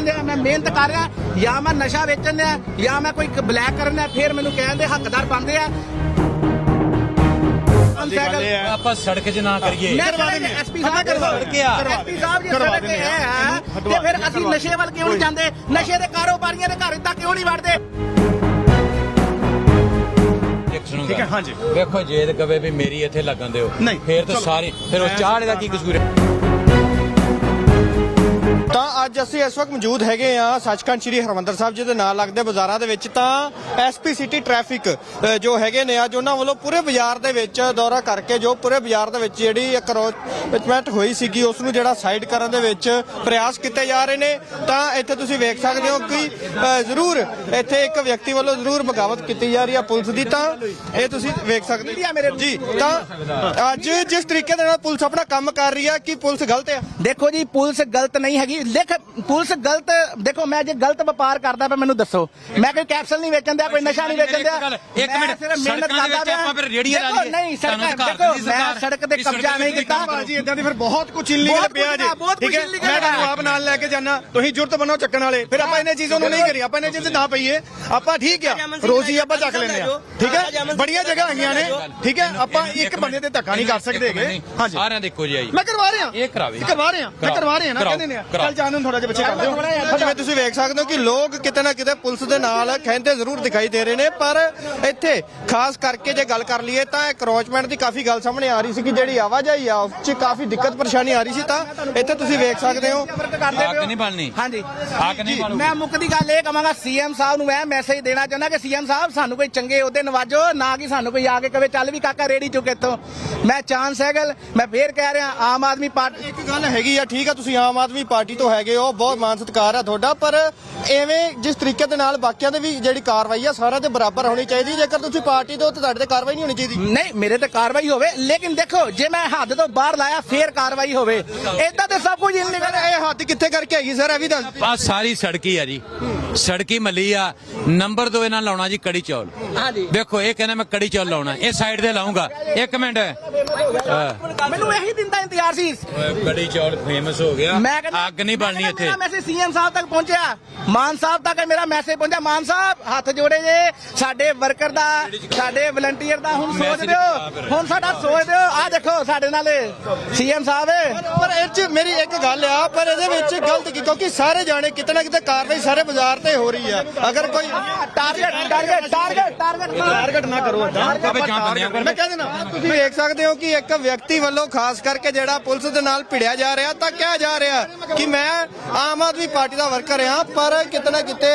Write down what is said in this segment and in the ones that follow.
ਵੇਚਣ ਦੇ ਮੈਂ ਮਿਹਨਤ ਕਰ ਰਿਹਾ ਜਾਂ ਮੈਂ ਨਸ਼ਾ ਵੇਚਣ ਦੇ ਜਾਂ ਮੈਂ ਕੋਈ ਬਲੈਕ ਕਰਨ ਦੇ ਫਿਰ ਮੈਨੂੰ ਕਹਿੰਦੇ ਹੱਕਦਾਰ ਬਣਦੇ ਆ ਆਪਾਂ ਸੜਕ 'ਚ ਨਾ ਕਰੀਏ ਮੈਂ। ਐਸਪੀ ਸਾਹਿਬ ਕਰਵਾ ਹਾਂ। ਐਸਪੀ ਸਾਹਿਬ ਜੀ ਸੜਕ ਤੇ ਹਾਂ। ਹੈ ਤੇ ਫਿਰ ਅਸੀਂ ਨਸ਼ੇ ਵੱਲ ਕਿਉਂ ਨਹੀਂ ਜਾਂਦੇ ਨਸ਼ੇ ਦੇ ਕਾਰੋਬਾਰੀਆਂ ਦੇ ਘਰ ਤੱਕ ਕਿਉਂ ਨਹੀਂ ਵੜਦੇ ਠੀਕ ਹੈ। ਹਾਂਜੀ। ਵੇਖੋ ਜੇ ਤੇ ਕਵੇ ਵੀ ਮੇਰੀ ਇੱਥੇ ਲੱਗਣ ਦਿਓ ਫੇਰ ਤਾਂ। ਸਾਰੇ ਫਿਰ ਉਹ ਚਾਹੜੇ ਦਾ ਕੀ ਕਸੂਰ ਹੈ ਤਾਂ ਅੱਜ ਅਸੀਂ ਇਸ ਵਕਤ ਮੌਜੂਦ ਹੈਗੇ ਆ ਸੱਚਖੰਡ ਸ੍ਰੀ ਹਰਮੰਦਰ ਸਾਹਿਬ ਜੀ ਦੇ ਨਾਲ ਲੱਗਦੇ ਬਾਜ਼ਾਰਾਂ ਦੇ ਵਿੱਚ ਤਾਂ ਐਸਪੀ ਸਿਟੀ ਟ੍ਰੈਫਿਕ ਜੋ ਹੈਗੇ ਨੇ ਅੱਜ ਉਹਨਾਂ ਵੱਲੋਂ ਪੂਰੇ ਬਾਜ਼ਾਰ ਦੇ ਵਿੱਚ ਦੌਰਾ ਕਰਕੇ ਜੋ ਪੂਰੇ ਬਾਜ਼ਾਰ ਦੇ ਵਿੱਚ ਜਿਹੜੀ ਕਰੋਚਮੈਂਟ ਹੋਈ ਸੀਗੀ ਉਸ ਨੂੰ ਜਿਹੜਾ ਸਾਈਡ ਕਰਨ ਦੇ ਵਿੱਚ ਪ੍ਰਯਾਸ ਕੀਤੇ ਜਾ ਰਹੇ ਨੇ। ਤਾਂ ਇੱਥੇ ਤੁਸੀਂ ਵੇਖ ਸਕਦੇ ਹੋ ਕਿ ਜ਼ਰੂਰ ਇੱਥੇ ਇੱਕ ਵਿਅਕਤੀ ਵੱਲੋਂ ਜ਼ਰੂਰ ਬਗਾਵਤ ਕੀਤੀ ਜਾ ਰਹੀ ਹੈ ਪੁਲਿਸ ਦੀ ਤਾਂ ਇਹ ਤੁਸੀਂ ਵੇਖ ਸਕਦੇ ਹੋ ਜੀ ਤਾਂ ਅੱਜ ਜਿਸ ਤਰੀਕੇ ਦੇ ਨਾਲ ਪੁਲਿਸ ਆਪਣਾ ਕੰਮ ਕਰ ਰਹੀ ਹੈ ਕਿ ਪੁਲਿਸ ਗਲਤ ਹੈ ਦੇਖੋ ਜੀ ਪੁਲਿਸ ਗਲਤ ਨਹੀਂ ਹੈਗੀ। ਦੇਖ ਪੁਲਿਸ ਗਲਤ ਦੇਖੋ ਮੈਂ ਜੇ ਗਲਤ ਵਪਾਰ ਕਰਦਾ ਪਿਆ ਮੈਨੂੰ ਦੱਸੋ। ਮੈਂ ਕੋਈ ਕੈਪਸੂਲ ਨਹੀਂ ਵੇਚਣ ਦਿਆ ਕੋਈ ਨਸ਼ਾ ਨਹੀਂ ਵੇਚਣ ਦਿਆ। ਇੱਕ ਮਿੰਟ, ਸਿਰਫ ਮਿਹਨਤ ਕਰਦਾ ਪਿਆ। ਆਪਾਂ ਫਿਰ ਰੇਹੜੀਆਂ ਦੇਖੋ, ਲਾ ਲਈਏ। ਨਹੀਂ ਅਧਿਕਾਰ ਦੇਖੋ ਮੈਂ ਸਰਕਾਰ। ਸੜਕ ਤੇ ਕਬਜ਼ਾ ਨਹੀਂ ਕੀਤਾ। ਭਾਜੀ ਇਦਾਂ ਦੀ ਫਿਰ ਬਹੁਤ ਕੁਝ ਇਲੀਗਲ ਪਿਆ ਜੇ। ਠੀਕ ਹੈ? ਮੈਂ ਤੁਹਾਨੂੰ। ਆਪ ਨਾਲ ਲੈ ਕੇ ਜਾਣਾ ਤੁਸੀਂ ਜੁਰਤ ਬਣੋ ਚੱਕਣ ਵਾਲੇ। ਫਿਰ ਆਪਾਂ ਇਹਨੇ ਚੀਜ਼ਾਂ ਨੂੰ ਨਹੀਂ ਕਰੀ। ਆਪਾਂ ਇਹਨੇ ਚੀਜ਼ਾਂ ਨਾ ਪਈਏ ਆਪਾਂ ਠੀਕ ਆ। ਰੋਜ਼ੀ ਆਪਾਂ ਚੱਕ ਲੈਂਦੇ ਆ। ਠੀਕ ਹੈ? ਬੜੀਆਂ ਜਗ੍ਹਾ ਹੈਗੀਆਂ ਨੇ। ਠੀਕ ਹੈ? ਆਪਾਂ ਇੱਕ ਬੰਦੇ ਤੇ ਧੱਕਾ ਨਹੀਂ ਕਰ ਸਕਦੇ ਹੈਗੇ। ਹਾਂਜੀ। ਸਾਰਿਆਂ ਦੇ ਇੱਕੋ ਜਿਹਾ ਹੀ ਮੈਂ ਕਰਵਾ ਰਿਹਾ। ਇਹ ਕਰਾਵੇ। ਕਰਵਾ ਰਿਹਾ। ਮੈਂ ਕਰਵਾ ਰਿਹਾ ਨਾ ਕਹਿੰਦੇ ਨੇ ਚੱਲ ਜਾਣ ਨੂੰ ਥੋੜਾ ਜਿਹਾ ਪਿੱਛੇ ਕਰ ਦਿਓ। ਜਿਵੇਂ ਤੁਸੀਂ ਵੇਖ ਸਕਦੇ ਹੋ ਕਿ ਲੋਕ ਕਿਤੇ ਨਾ ਕਿਤੇ ਪੁਲਿਸ ਦੇ ਨਾਲ ਖਹਿੰਦੇ ਜ਼ਰੂਰ ਦਿਖਾਈ ਦੇ ਰਹੇ ਨੇ। ਪਰ ਇੱਥੇ ਖਾਸ ਕਰਕੇ ਜੇ ਗੱਲ ਕਰ ਲਈਏ ਤਾਂ ਕਰੋਚਮੈਂਟ ਦੀ ਕਾਫੀ ਗੱਲ ਸਾਹਮਣੇ ਆ ਰਹੀ ਸੀ ਕਿ ਜਿਹੜੀ ਆਵਾਜਾਈ ਆ ਉਸ 'ਚ ਕਾਫੀ ਦਿੱਕਤ ਪਰੇਸ਼ਾਨੀ ਆ ਰਹੀ ਸੀ। ਤਾਂ ਇੱਥੇ ਤੁਸੀਂ ਵੇਖ ਸਕਦੇ ਹੋ। ਅੱਗ ਨਹੀਂ ਬਲਣੀ ਹਾਂਜੀ। ਅੱਗ ਨਹੀਂ ਬਲੂ ਮੈਂ ਮੁੱਖ ਦੀ ਗੱਲ ਇਹ ਕਹਾਂਗਾ ਸੀਐਮ ਸਾਹਿਬ ਨੂੰ ਮੈਂ ਮੈਸੇਜ ਦੇਣਾ ਚਾਹੁੰਦਾ ਕਿ ਸੀਐਮ ਸਾਹਿਬ ਸਾਨੂੰ ਕੋਈ ਚੰਗੇ ਉਹਦੇ ਨਵਾਜੋ ਨਾ ਕਿ ਸਾਨੂੰ ਕੋਈ ਆ ਕੇ ਕਵੇ ਚੱਲ ਵੀ ਕਾਕਾ ਰੇੜੀ ਚੁੱਕ ਇੱਥੋਂ। ਮੈਂ ਚਾਂਸ ਹੈਗਲ ਮੈਂ ਫੇਰ ਕਹਿ ਰਿਹਾ ਆਮ ਆਦਮੀ ਪਾਰਟੀ ਇੱਕ ਗੱਲ ਹੈਗੀ ਆ ਠੀਕ ਆ ਤੁਸੀਂ ਆਮ ਆਦਮੀ ਪਾਰਟੀ ਤੋਂ ਹੈਗੇ ਹੋ ਬਹੁਤ ਮਾਨ ਸਤਿਕਾਰ ਆ ਤੁਹਾਡਾ ਪਰ ਐਵੇਂ ਜਿਸ ਤਰੀਕੇ ਦੇ ਨਾਲ ਬਾਕੀਆਂ ਦੇ ਵੀ ਜਿਹੜੀ ਕਾਰਵਾਈ ਆ ਸਾਰਿਆਂ ਦੇ ਬਰਾਬਰ ਹੋਣੀ ਚਾਹੀਦੀ ਜੇਕਰ ਤੁਸੀਂ ਪਾਰਟੀ ਤੋਂ ਤੇ ਤੁਹਾਡੇ ਤੇ ਕਾਰਵਾਈ ਨਹੀਂ ਹੋਣੀ ਚਾਹੀਦੀ। ਨਹੀਂ ਮੇਰੇ ਤੇ ਕਾਰਵਾਈ ਹੋਵੇ ਲੇਕਿਨ ਦੇਖੋ ਜੇ ਮੈਂ ਹੱਦ ਤੋਂ ਬਾਹਰ ਲਾਇਆ ਫੇਰ ਕਾਰਵਾਈ ਹੋਵੇ। ਇਦਾਂ ਤੇ ਸਭ ਕੁਝ ਇਹ ਹੱਦ ਕਿੱਥੇ ਕਰਕੇ ਹੈਗੀ ਸਰ ਇਹ ਵੀ ਦੱਸ। ਆ ਸਾਰੀ ਸੜਕੀ ਆ ਜੀ। ਸੜਕੀ ਮੱਲੀ ਆ। ਨੰਬਰ 2 ਇਹਨਾਂ ਲਾਉਣਾ ਜੀ ਕੜੀ ਚੌਲ। ਹਾਂਜੀ। ਦੇਖੋ ਇਹ ਕਹਿੰਦਾ ਮੈਂ ਕੜੀ ਚੌਲ ਲਾਉਣਾ। ਇਹ ਸਾਈਡ ਤੇ ਲਾਉਂਗਾ ਇੱਕ ਮਿੰਟ। ਮੈਨੂੰ ਇਹੀ ਦਿਨ ਦਾ ਇੰਤਜ਼ਾਰ ਸੀ। ਓਏ, ਕੜੀ ਚੌਲ ਫੇਮਸ ਹੋ ਗਿਆ। ਮੈਂ ਕਹਿੰਦਾ ਅੱਗ ਨਹੀਂ ਬਣਨੀ ਇੱਥੇ। ਮੇਰਾ ਮੈਸੇਜ ਸੀਐਮ ਸਾਹਿਬ ਤੱਕ ਪਹੁੰਚਿਆ। ਮਾਨ ਸਾਹਿਬ ਤੱਕ ਮੇਰਾ ਮੈਸੇਜ ਪਹੁੰਚਿਆ। ਮਾਨ ਸਾਹਿਬ ਹੱਥ ਜੋੜੇ ਜੇ। ਸਾਡੇ ਵਰਕਰ ਦਾ ਸਾਡੇ ਵਲੰਟੀਅਰ ਦਾ ਹੁਣ ਸੋਚ ਦਿਓ। ਹੁਣ ਸਾਡਾ ਸੋਚ ਦਿਓ। ਆ ਦੇਖੋ ਸਾਡੇ ਨਾਲ ਸੀਐਮ ਸਾਹਿਬ ਪਰ ਇਹ ਚ ਮੇਰੀ ਇੱਕ ਗੱਲ ਆ ਪਰ ਇਹਦੇ ਵਿੱਚ ਗਲਤ ਕੀ? ਕਿਉਂਕਿ ਸਾਰੇ ਜਾਣੇ ਕਿਤੇ ਨਾ ਕਿਤੇ ਕਾਰਵਾਈ ਸਾਰੇ ਬਾਜ਼ਾਰ ਤੇ ਹੋ ਰਹੀ ਆ। ਅਗਰ ਕੋਈ target target target target target ਨਾ ਕਰੋ ਆਪਾਂ ਮੈਂ ਕਹਿ ਦੇਣਾ ਤੁਸੀਂ ਵੇਖ ਸਕਦੇ ਹੋ ਕਿ ਇੱਕ ਵਿਅਕਤੀ ਵੱਲੋਂ ਖਾਸ ਕਰਕੇ ਜਿਹੜਾ ਪੁਲਿਸ ਦੇ ਨਾਲ ਭਿੜਿਆ ਜਾ ਰਿਹਾ ਤਾਂ ਕਿਹਾ ਜਾ ਰਿਹਾ ਕਿ ਮੈਂ ਆਮ ਆਦਮੀ ਪਾਰਟੀ ਦਾ ਵਰਕਰ ਹਾਂ ਪਰ ਕਿਤੇ ਨਾ ਕਿਤੇ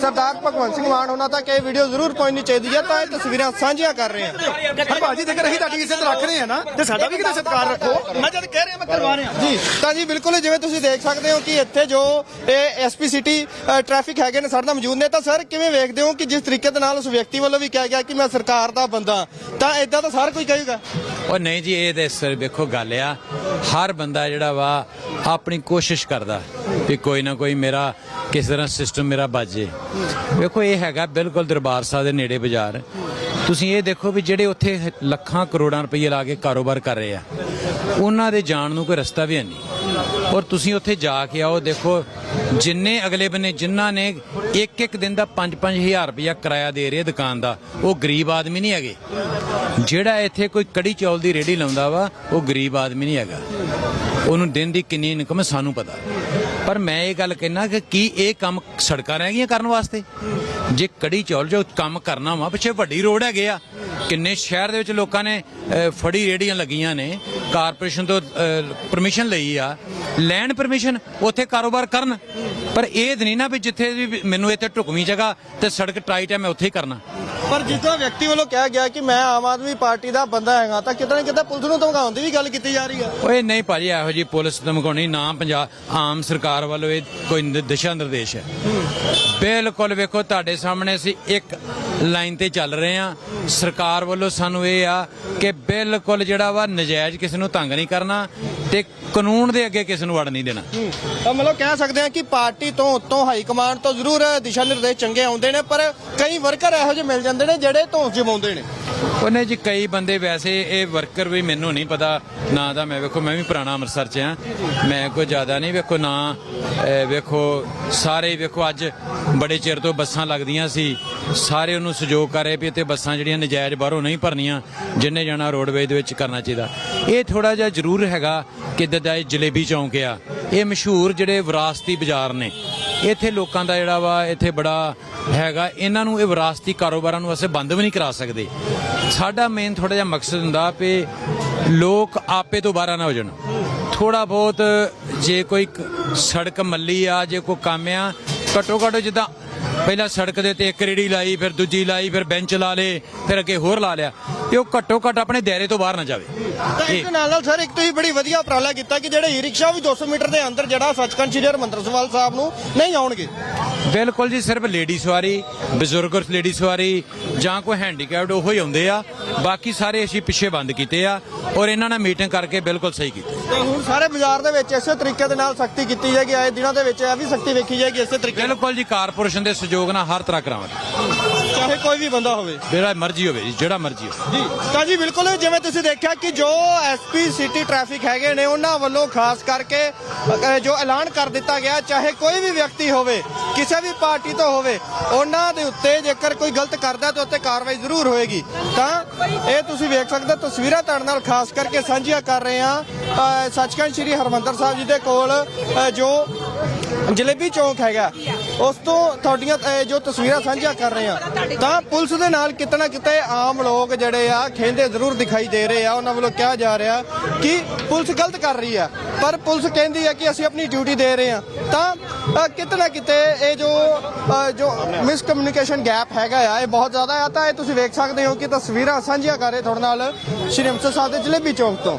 ਸਰਦਾਰ ਭਗਵੰਤ ਸਿੰਘ ਮਾਨ ਉਹਨਾਂ ਤੱਕ ਇਹ ਵੀਡੀਓ ਜ਼ਰੂਰ ਪਹੁੰਚਣੀ ਚਾਹੀਦੀ ਹੈ ਤਾਂ ਇਹ ਤਸਵੀਰਾਂ ਸਾਂਝੀਆਂ ਕਰ ਰਹੇ ਹਾਂ। ਪਰ ਭਾਜੀ ਜੇਕਰ ਅਸੀਂ ਤੁਹਾਡੀ ਇੱਜ਼ਤ ਰੱਖ ਰਹੇ ਹਾਂ ਨਾ ਤੇ ਸਾਡਾ ਵੀ ਕਿਤੇ ਸਤਿਕਾਰ ਰੱਖੋ। ਮੈਂ ਜਦ ਕਹਿ ਰਿਹਾ ਮੈਂ ਕਰਵਾ ਰਿਹਾ। ਜੀ ਤਾਂ ਜੀ ਬਿਲਕੁਲ ਜਿਵੇਂ ਤੁਸੀਂ ਦੇਖ ਸਕਦੇ ਹੋ ਕਿ ਇੱਥੇ ਜੋ ਇਹ ਐਸਪੀ ਸਿਟੀ ਟ੍ਰੈਫਿਕ ਹੈਗੇ ਨੇ ਸਾਡੇ ਨਾਲ ਮੌਜੂਦ ਨੇ ਤਾਂ ਸਰ ਕਿਵੇਂ ਵੇਖਦੇ ਹੋ ਕਿ ਜਿਸ ਤਰੀਕੇ ਦੇ ਨਾਲ ਉਸ ਵਿਅਕਤੀ ਵੱਲੋਂ ਵੀ ਕਿਹਾ ਗਿਆ ਕਿ ਮੈਂ ਸਰਕਾਰ ਦਾ ਬੰਦਾ ਤਾਂ ਇਦਾਂ ਤਾਂ ਸਾਰ ਕੋਈ ਕਹੇਗਾ? ਉਹ ਨਹੀਂ ਜੀ ਇਹ ਤੇ ਸਰ ਵੇਖੋ ਗੱਲ ਆ ਹਰ ਬੰਦਾ ਜਿਹੜਾ ਵਾ ਆਪਣੀ ਕੋਸ਼ਿਸ਼ ਕਰਦਾ ਵੀ ਕੋਈ ਨਾ ਕੋਈ ਮੇਰਾ, ਕਿਸ ਤਰ੍ਹਾਂ ਸਿਸਟਮ ਮੇਰਾ ਬਾਜੇ। ਵੇਖੋ, ਇਹ ਹੈਗਾ ਬਿਲਕੁਲ ਦਰਬਾਰ ਸਾਹਿਬ ਦੇ ਨੇੜੇ ਬਾਜ਼ਾਰ। ਤੁਸੀਂ ਇਹ ਦੇਖੋ ਵੀ ਜਿਹੜੇ ਉੱਥੇ ਲੱਖਾਂ ਕਰੋੜਾਂ ਰੁਪਏ ਲਾ ਕੇ ਕਾਰੋਬਾਰ ਕਰ ਰਹੇ ਆ, ਉਹਨਾਂ ਦੇ ਜਾਣ ਨੂੰ ਕੋਈ ਰਸਤਾ ਵੀ ਹੈ ਨਹੀਂ। ਔਰ ਤੁਸੀਂ ਉੱਥੇ ਜਾ ਕੇ ਆਓ, ਦੇਖੋ, ਜਿੰਨੇ ਅਗਲੇ ਬੰਨੇ, ਜਿਨ੍ਹਾਂ ਨੇ ਇੱਕ ਇੱਕ ਦਿਨ ਦਾ 5-5000 ਰੁਪਇਆ ਕਿਰਾਇਆ ਦੇ ਰਹੇ ਦੁਕਾਨ ਦਾ, ਉਹ ਗਰੀਬ ਆਦਮੀ ਨਹੀਂ ਹੈਗੇ। ਜਿਹੜਾ ਇੱਥੇ ਕੋਈ ਕੜੀ ਚੌਲ ਦੀ ਰੇੜੀ ਲਾਉਂਦਾ ਵਾ, ਉਹ ਗਰੀਬ ਆਦਮੀ ਨਹੀਂ ਹੈਗਾ। ਉਹਨੂੰ ਦਿਨ ਦੀ ਕਿੰਨੀ ਇਨਕਮ ਹੈ, ਸਾਨੂੰ ਪਤਾ। ਪਰ ਮੈਂ ਇਹ ਗੱਲ ਕਹਿਣਾ ਕਿ ਕੀ ਇਹ ਕੰਮ ਸੜਕਾਂ ਰਹਿ ਗਈਆਂ ਕਰਨ ਵਾਸਤੇ? ਜੇ ਕੜੀ ਚੌਲ ਜੋ ਕੰਮ ਕਰਨਾ ਵਾ, ਪਿੱਛੇ ਵੱਡੀ ਰੋਡ ਹੈਗੇ ਆ ਕਿੰਨੇ ਸ਼ਹਿਰ ਦੇ ਵਿੱਚ ਲੋਕਾਂ ਨੇ ਫੜੀ ਰੇੜੀਆਂ ਲੱਗੀਆਂ ਨੇ ਕਾਰਪੋਰੇਸ਼ਨ ਤੋਂ ਪਰਮਿਸ਼ਨ ਲਈ ਆ। ਲੈਣ ਪਰਮਿਸ਼ਨ ਉੱਥੇ ਕਾਰੋਬਾਰ ਕਰਨ। ਪਰ ਇਹ ਨਹੀਂ ਨਾ ਵੀ ਜਿੱਥੇ ਵੀ ਮੈਨੂੰ ਇੱਥੇ ਢੁਕਵੀਂ ਜਗ੍ਹਾ ਤੇ ਸੜਕ ਟਾਈਟ ਹੈ ਮੈਂ ਉੱਥੇ ਹੀ ਕਰਨਾ। ਪਰ ਜਿੱਦਾਂ ਵਿਅਕਤੀ ਵੱਲੋਂ ਕਿਹਾ ਗਿਆ ਕਿ ਮੈਂ ਆਮ ਆਦਮੀ ਪਾਰਟੀ ਦਾ ਬੰਦਾ ਹੈਗਾ ਤਾਂ ਕਿਤੇ ਨਾ ਕਿਤੇ ਪੁਲਿਸ ਨੂੰ ਧਮਕਾਉਣ ਦੀ ਵੀ ਗੱਲ ਕੀਤੀ ਜਾ ਰਹੀ ਹੈ ਓਏ ਨਹੀਂ ਭਾਜੀ ਇਹੋ ਜੀ ਪੁਲਿਸ ਧਮਕਾਉਣੀ ਨਾ ਪੰਜਾਬ ਆਮ ਸਰਕਾਰ ਵੱਲੋਂ ਇਹ ਕੋਈ ਦਿਸ਼ਾ ਨਿਰਦੇਸ਼ ਹੈ। ਬਿਲਕੁਲ ਵੇਖੋ ਤੁਹਾਡੇ ਸਾਹਮਣੇ ਅਸੀਂ ਇੱਕ ਲਾਈਨ ਤੇ ਚੱਲ ਰਹੇ ਆ ਸਰਕਾਰ ਵੱਲੋਂ ਸਾਨੂੰ ਇਹ ਆ ਕਿ ਬਿਲਕੁਲ ਜਿਹੜਾ ਵਾ ਨਜਾਇਜ਼ ਕਿਸੇ ਨੂੰ ਤੰਗ ਨਹੀਂ ਕਰਨਾ ਤੇ ਕਾਨੂੰਨ ਦੇ ਅੱਗੇ ਕਿਸੇ ਨੂੰ ਵੜ ਨਹੀਂ ਦੇਣਾ। ਤਾਂ ਮਤਲਬ ਕਹਿ ਸਕਦੇ ਹਾਂ ਕਿ ਪਾਰਟੀ ਤੋਂ ਉੱਤੋਂ ਹਾਈ ਕਮਾਂਡ ਤੋਂ ਜ਼ਰੂਰ ਦਿਸ਼ਾ ਨਿਰਦੇਸ਼ ਚੰਗੇ ਆਉਂਦੇ ਨੇ ਪਰ ਕਈ ਵਰਕਰ ਇਹੋ ਜਿਹੇ ਮਿਲ ਜਾਂਦੇ ਨੇ ਜਿਹੜੇ ਧੌਂਸ ਜਮਾਉਂਦੇ ਨੇ। ਉਹਨੇ ਜੀ ਕਈ ਬੰਦੇ ਵੈਸੇ ਇਹ ਵਰਕਰ ਵੀ ਮੈਨੂੰ ਨਹੀਂ ਪਤਾ ਨਾ ਦਾ ਮੈਂ ਵੇਖੋ ਮੈਂ ਵੀ ਪੁਰਾਣਾ ਅੰਮ੍ਰਿਤਸਰ ਚ ਆ ਮੈਂ ਕੋਈ ਜ਼ਿਆਦਾ ਨਹੀਂ ਵੇਖੋ ਨਾ ਵੇਖੋ ਸਾਰੇ ਵੇਖੋ ਅੱਜ ਬੜੇ ਚਿਰ ਤੋਂ ਬੱਸਾਂ ਲੱਗਦੀਆਂ ਸੀ। ਸਾਰੇ ਉਹਨੂੰ ਸਹਿਯੋਗ ਕਰ ਰਹੇ ਵੀ ਤੇ ਬੱਸਾਂ ਜਿਹੜੀਆਂ ਨਜਾਇਜ਼ ਬਾਹਰੋਂ ਨਹੀਂ ਭਰਨੀਆਂ, ਜਿੰਨੇ ਜਾਣਾ ਰੋਡਵੇਜ ਦੇ ਵਿੱਚ ਕਰਨਾ ਚਾਹੀਦਾ। ਇਹ ਥੋੜਾ ਜਿਹਾ ਜ਼ਰੂਰ ਹੈਗਾ ਕਿ ਦਦਾ ਇਹ ਜਲੇਬੀ ਚੌਂਕ ਆ। ਇਹ ਮਸ਼ਹੂਰ ਜਿਹੜੇ ਵਿਰਾਸਤੀ ਬਾਜ਼ਾਰ ਨੇ। ਇੱਥੇ ਲੋਕਾਂ ਦਾ ਜਿਹੜਾ ਵਾ, ਇੱਥੇ ਬੜਾ ਹੈਗਾ। ਇਹਨਾਂ ਨੂੰ ਇਹ ਵਿਰਾਸਤੀ ਕਾਰੋਬਾਰਾਂ ਨੂੰ ਅਸੀਂ ਬੰਦ ਵੀ ਨਹੀਂ ਕਰਾ ਸਕਦੇ। ਸਾਡਾ ਮੇਨ ਥੋੜਾ ਜਿਹਾ ਮਕਸਦ ਹੁੰਦਾ ਵੀ ਲੋਕ ਆਪੇ ਤੋਂ ਬਾਹਰ ਨਾ ਹੋ ਜਾਣ। ਥੋੜਾ ਬਹੁਤ ਜੇ ਕੋਈ ਸੜਕ ਮੱਲੀ ਆ, ਜੇ ਕੋਈ ਕੰਮ ਆ ਘੱਟੋ ਘੱਟ ਜਿੱਦਾਂ ਪਹਿਲਾਂ ਸੜਕ ਦੇ ਤੇ ਇੱਕ ਰੇੜੀ ਲਾਈ ਫਿਰ ਦੂਜੀ ਲਾਈ ਫਿਰ ਬੈਂਚ ਲਾ ਲੇ ਫਿਰ ਅੱਗੇ ਹੋਰ ਲਾ ਲਿਆ। ਤੇ ਉਹ ਘੱਟੋ ਘੱਟ ਆਪਣੇ ਦਾਇਰੇ ਤੋਂ ਬਾਹਰ ਨਾ ਜਾਵੇ। ਤਾਂ ਇਹ ਇਸ ਦੇ ਨਾਲ ਨਾਲ ਸਰ ਇੱਕ ਤੁਸੀਂ ਬੜੀ ਵਧੀਆ ਉਪਰਾਲਾ ਕੀਤਾ ਕਿ ਜਿਹੜੇ ਈ ਰਿਕਸ਼ਾ ਵੀ 200 ਮੀਟਰ ਦੇ ਅੰਦਰ ਜਿਹੜਾ ਸੱਚਖੰਡ ਸ੍ਰੀ ਹਰਿਮੰਦਰ ਸਾਹਿਬ ਨੂੰ ਨਹੀਂ ਆਉਣਗੇ। ਬਿਲਕੁਲ ਜੀ ਸਿਰਫ ਲੇਡੀ ਸਵਾਰੀ ਬਜ਼ੁਰਗ ਲੇਡੀ ਸਵਾਰੀ ਜਾਂ ਕੋਈ ਹੈਂਡੀਕੈਪਡ ਉਹੋ ਹੀ ਆਉਂਦੇ ਆ। ਬਾਕੀ ਸਾਰੇ ਅਸੀਂ ਪਿੱਛੇ ਬੰਦ ਕੀਤੇ ਆ ਔਰ ਇਹਨਾਂ ਨਾਲ ਮੀਟਿੰਗ ਕਰਕੇ ਬਿਲਕੁਲ ਸਹੀ ਕੀਤੀ। ਤੇ ਹੁਣ ਸਾਰੇ ਬਾਜ਼ਾਰ ਦੇ ਵਿੱਚ ਇਸੇ ਤਰੀਕੇ ਦੇ ਨਾਲ ਸਖਤੀ ਕੀਤੀ ਜਾਏਗੀ ਆਏ ਦਿਨਾਂ ਦੇ ਵਿੱਚ ਇਹ ਵੀ ਸਖਤੀ ਵੇਖੀ ਜਾਏਗੀ ਇਸੇ ਤਰੀਕੇ ਬਿਲਕੁਲ ਜੀ ਕਾਰਪੋਰੇਸ਼ਨ ਦੇ ਸਹਿਯੋਗ ਨਾਲ ਹਰ ਤਰ੍ਹਾਂ ਕਰਾਵਾਂਗੇ ਚਾਹੇ ਕੋਈ ਵੀ ਬੰਦਾ ਹੋਵੇ। ਜਿਹੜਾ ਮਰਜ਼ੀ ਹੋਵੇ ਜੀ ਜਿਹੜਾ ਮਰਜ਼ੀ ਹੋਵੇ। ਜੀ ਤਾਂ ਜੀ ਬਿਲਕੁਲ ਜਿਵੇਂ ਤੁਸੀਂ ਦੇਖਿਆ ਕਿ ਜੋ ਐਸਪੀ ਸਿਟੀ ਟ੍ਰੈਫਿਕ ਹੈਗੇ ਨੇ ਉਹਨਾਂ ਵੱਲੋਂ ਖਾਸ ਕਰਕੇ ਅ, ਜੋ ਐਲਾਨ ਕਰ ਦਿੱਤਾ ਗਿਆ ਚਾਹੇ ਕੋਈ ਵੀ ਵਿਅਕਤੀ ਹੋਵੇ ਕਿਸੇ ਵੀ ਪਾਰਟੀ ਤੋਂ ਹੋਵੇ ਉਹਨਾਂ ਦੇ ਉੱਤੇ ਜੇਕਰ ਕੋਈ ਗਲਤ ਕਰਦਾ ਤਾਂ ਉੱਤੇ ਕਾਰਵਾਈ ਜ਼ਰੂਰ ਹੋਏਗੀ। ਤਾਂ ਇਹ ਤੁਸੀਂ ਵੇਖ ਸਕਦੇ ਹੋ ਤਸਵੀਰਾਂ ਤੁਹਾਡੇ ਨਾਲ ਖਾਸ ਕਰਕੇ ਸਾਂਝੀਆਂ ਕਰ ਰਹੇ ਹਾਂ। ਸੱਚਖੰਡ ਸ੍ਰੀ ਹਰਮੰਦਰ ਸਾਹਿਬ ਜੀ ਦੇ ਕੋਲ ਅ, ਜੋ ਜਲੇਬੀ ਚੌਂਕ ਹੈਗਾ ਉਸ ਤੋਂ ਤੁਹਾਡੀਆਂ ਅਹ, ਜੋ ਤਸਵੀਰਾਂ ਸਾਂਝੀਆਂ ਕਰ ਰਹੇ ਆ ਤਾਂ ਪੁਲਿਸ ਦੇ ਨਾਲ ਕਿਤੇ ਨਾ ਕਿਤੇ ਆਮ ਲੋਕ ਜਿਹੜੇ ਆ ਖੇਂਦੇ ਜ਼ਰੂਰ ਦਿਖਾਈ ਦੇ ਰਹੇ ਆ ਉਹਨਾਂ ਵੱਲੋਂ ਕਿਹਾ ਜਾ ਰਿਹਾ ਕਿ ਪੁਲਿਸ ਗਲਤ ਕਰ ਰਹੀ ਆ ਪਰ ਪੁਲਿਸ ਕਹਿੰਦੀ ਆ ਕਿ ਅਸੀਂ ਆਪਣੀ ਡਿਊਟੀ ਦੇ ਰਹੇ ਆ ਤਾਂ ਕਿਤੇ ਨਾ ਕਿਤੇ ਇਹ ਜੋ ਅਹ, ਜੋ ਮਿਸਕਮਿਊਨੀਕੇਸ਼ਨ ਗੈਪ ਹੈਗਾ ਆ ਇਹ ਬਹੁਤ ਜ਼ਿਆਦਾ ਆ ਤਾਂ ਇਹ ਤੁਸੀਂ ਵੇਖ ਸਕਦੇ ਹੋ ਕਿ ਤਸਵੀਰਾਂ ਸਾਂਝੀਆਂ ਕਰ ਰਹੇ ਤੁਹਾਡੇ ਨਾਲ ਸ਼੍ਰੀ ਅੰਮ੍ਰਿਤਸਰ ਸਾਹਿਬ ਦੇ ਜਲੇਬੀ ਚੌਂਕ ਤੋਂ।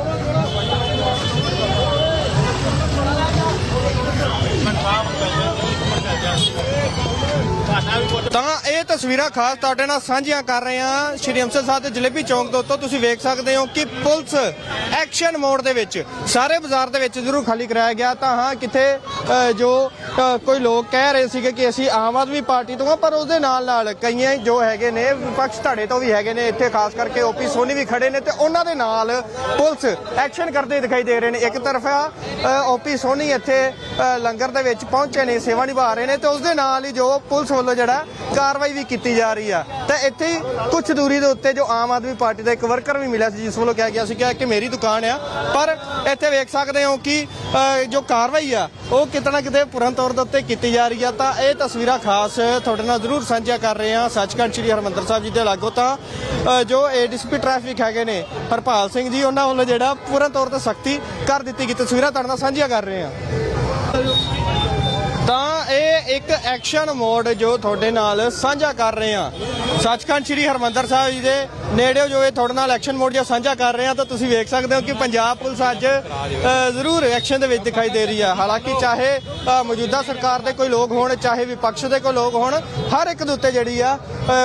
ਤਾਂ ਇਹ ਤਸਵੀਰਾਂ ਖਾਸ ਤੁਹਾਡੇ ਨਾਲ ਸਾਂਝੀਆਂ ਕਰ ਰਹੇ ਹਾਂ। ਸ਼੍ਰੀ ਅੰਮ੍ਰਿਤਸਰ ਸਾਹਿਬ ਦੇ ਜਲੇਬੀ ਚੌਂਕ ਦੇ ਉੱਤੋਂ ਤੁਸੀਂ ਵੇਖ ਸਕਦੇ ਹੋ ਕਿ ਪੁਲਿਸ ਐਕਸ਼ਨ ਮੋਡ ਦੇ ਵਿੱਚ ਸਾਰੇ ਬਾਜ਼ਾਰ ਦੇ ਵਿੱਚ ਜ਼ਰੂਰ ਖਾਲੀ ਕਰਾਇਆ ਗਿਆ। ਤਾਂ ਹਾਂ ਕਿਤੇ ਜੋ ਕੋਈ ਲੋਕ ਕਹਿ ਰਹੇ ਸੀਗੇ ਕਿ ਅਸੀਂ ਆਮ ਆਦਮੀ ਪਾਰਟੀ ਤੋਂ ਹਾਂ, ਪਰ ਉਹਦੇ ਨਾਲ ਨਾਲ ਕਈਆਂ ਜੋ ਹੈਗੇ ਨੇ, ਵਿਪਕਸ਼ ਧੜੇ ਤੋਂ ਵੀ ਹੈਗੇ ਨੇ, ਇੱਥੇ ਖਾਸ ਕਰਕੇ ਓਪੀ ਸੋਨੀ ਵੀ ਖੜੇ ਨੇ ਤੇ ਉਹਨਾਂ ਦੇ ਨਾਲ ਪੁਲਿਸ ਐਕਸ਼ਨ ਕਰਦੇ ਦਿਖਾਈ ਦੇ ਰਹੇ ਨੇ। ਇੱਕ ਤਰਫ ਓਪੀ ਸੋਨੀ ਇੱਥੇ ਲੰਗਰ ਦੇ ਵਿੱਚ ਪਹੁੰਚੇ ਨੇ ਸੇਵਾ ਨਿਭਾ ਰਹੇ ਨੇ ਤੇ ਉਸ ਦੇ ਨਾਲ ਹੀ ਜੋ ਪੁਲਿਸ ਵੱਲੋਂ ਜਿਹੜਾ ਕਾਰਵਾਈ ਵੀ ਕੀਤੀ ਜਾ ਰਹੀ ਆ। ਤਾਂ ਇੱਥੇ ਹੀ ਕੁਝ ਦੂਰੀ ਦੇ ਉੱਤੇ ਜੋ ਆਮ ਆਦਮੀ ਪਾਰਟੀ ਦਾ ਇੱਕ ਵਰਕਰ ਵੀ ਮਿਲਿਆ ਸੀ ਜਿਸ ਵੱਲੋਂ ਕਿਹਾ ਗਿਆ ਸੀ ਕਿ ਕਿ ਮੇਰੀ ਦੁਕਾਨ ਆ। ਪਰ ਇੱਥੇ ਵੇਖ ਸਕਦੇ ਹੋ ਕਿ ਜੋ ਕਾਰਵਾਈ ਆ ਉਹ ਕਿਤਨਾ ਕਿਤੇ ਪੂਰਨ ਤੌਰ ਦੇ ਉੱਤੇ ਕੀਤੀ ਜਾ ਰਹੀ ਆ। ਤਾਂ ਇਹ ਤਸਵੀਰਾਂ ਖਾਸ ਤੁਹਾਡੇ ਨਾਲ ਜ਼ਰੂਰ ਸਾਂਝੀਆਂ ਕਰ ਰਹੇ ਹਾਂ। ਸੱਚਖੰਡ ਸ੍ਰੀ ਹਰਮੰਦਰ ਸਾਹਿਬ ਜੀ ਦੇ ਲਾਗੋ ਤਾਂ ਅ, ਜੋ ਏਡੀਸੀਪੀ ਟ੍ਰੈਫਿਕ ਹੈਗੇ ਨੇ ਹਰਪਾਲ ਸਿੰਘ ਜੀ ਉਹਨਾਂ ਵੱਲੋਂ ਜਿਹੜਾ ਪੂਰਨ ਤੌਰ ਤੇ ਸਖਤੀ ਕਰ ਦਿੱਤੀ ਗਈ ਤਸਵੀਰਾਂ ਤੁਹਾਡੇ ਨਾਲ ਸਾਂਝੀਆਂ ਕਰ ਰਹੇ ਹਾਂ। ਤਾਂ ਇਹ ਇੱਕ ਐਕਸ਼ਨ ਮੋਡ ਜੋ ਤੁਹਾਡੇ ਨਾਲ ਸਾਂਝਾ ਕਰ ਰਹੇ ਹਾਂ। ਸੱਚਖੰਡ ਸ੍ਰੀ ਹਰਮੰਦਰ ਸਾਹਿਬ ਜੀ ਦੇ ਨੇੜੇ ਜੋ ਇਹ ਤੁਹਾਡੇ ਨਾਲ ਐਕਸ਼ਨ ਮੋਡ ਜੋ ਸਾਂਝਾ ਕਰ ਰਹੇ ਹਾਂ, ਤਾਂ ਤੁਸੀਂ ਵੇਖ ਸਕਦੇ ਹੋ ਕਿ ਪੰਜਾਬ ਪੁਲਿਸ ਅੱਜ ਜ਼ਰੂਰ ਐਕਸ਼ਨ ਦੇ ਵਿੱਚ ਦਿਖਾਈ ਦੇ ਰਹੀ ਹੈ। ਹਾਲਾਂਕਿ ਚਾਹੇ ਮੌਜੂਦਾ ਸਰਕਾਰ ਦੇ ਕੋਈ ਲੋਕ ਹੋਣ, ਚਾਹੇ ਵਿਪਕਸ਼ ਦੇ ਕੋਈ ਲੋਕ ਹੋਣ, ਹਰ ਇੱਕ ਦੇ ਉੱਤੇ ਜਿਹੜੀ ਆ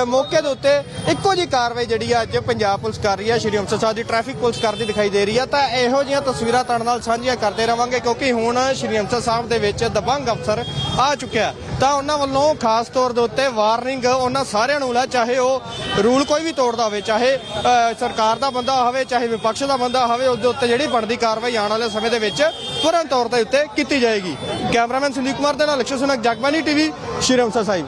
ਮੌਕੇ ਦੇ ਉੱਤੇ ਇੱਕੋ ਜੀ ਕਾਰਵਾਈ ਜਿਹੜੀ ਆ ਅੱਜ ਪੰਜਾਬ ਪੁਲਿਸ ਕਰ ਰਹੀ ਹੈ। ਸ਼੍ਰੀ ਅੰਮ੍ਰਿਤਸਰ ਸਾਹਿਬ ਦੀ ਟ੍ਰੈਫਿਕ ਪੁਲਿਸ ਕਰਦੀ ਦਿਖਾਈ ਦੇ ਰਹੀ ਆ ਤਾਂ ਇਹੋ ਜਿਹੀਆਂ ਤਸਵੀਰਾਂ ਤੁਹਾਡੇ ਨਾਲ ਸਾਂਝੀਆਂ ਕਰਦੇ ਰਵਾਂਗੇ, ਕਿਉਂਕਿ ਹੁਣ ਸ਼੍ਰੀ ਅੰਮ੍ਰਿਤਸਰ ਸਾਹਿਬ ਦੇ ਵਿੱਚ ਦਬੰਗ ਅਫਸਰ ਆ ਚੁੱਕਿਆ ਤਾਂ ਉਹਨਾਂ ਵੱਲੋਂ ਖਾਸ ਤੌਰ ਦੇ ਉੱਤੇ ਵਾਰਨਿੰਗ ਉਹਨਾਂ ਸਾਰਿਆਂ ਨੂੰ ਲੈ, ਚਾਹੇ ਉਹ ਰੂਲ ਕੋਈ ਵੀ ਤੋੜਦਾ ਹੋਵੇ, ਚਾਹੇ ਸਰਕਾਰ ਦਾ ਬੰਦਾ ਹੋਵੇ, ਚਾਹੇ ਵਿਪਕਸ਼ ਦਾ ਬੰਦਾ ਹੋਵੇ ਉਸ ਦੇ ਉੱਤੇ ਜਿਹੜੀ ਬਣਦੀ ਕਾਰਵਾਈ ਆਉਣ ਵਾਲੇ ਸਮੇਂ ਦੇ ਵਿੱਚ ਤੁਰੰਤ ਤੌਰ ਦੇ ਉੱਤੇ ਕੀਤੀ ਜਾਏਗੀ। ਕੈਮਰਾਮੈਨ ਸੰਦੀਪ ਕੁਮਾਰ ਦੇ ਨਾਲ ਲਕਸ਼ੇ ਸੁਨਕ ਜਗਬਾਨੀ ਟੀਵੀ, ਸ਼੍ਰੀ ਅੰਮ੍ਰਿਤਸਰ ਸਾਹਿਬ।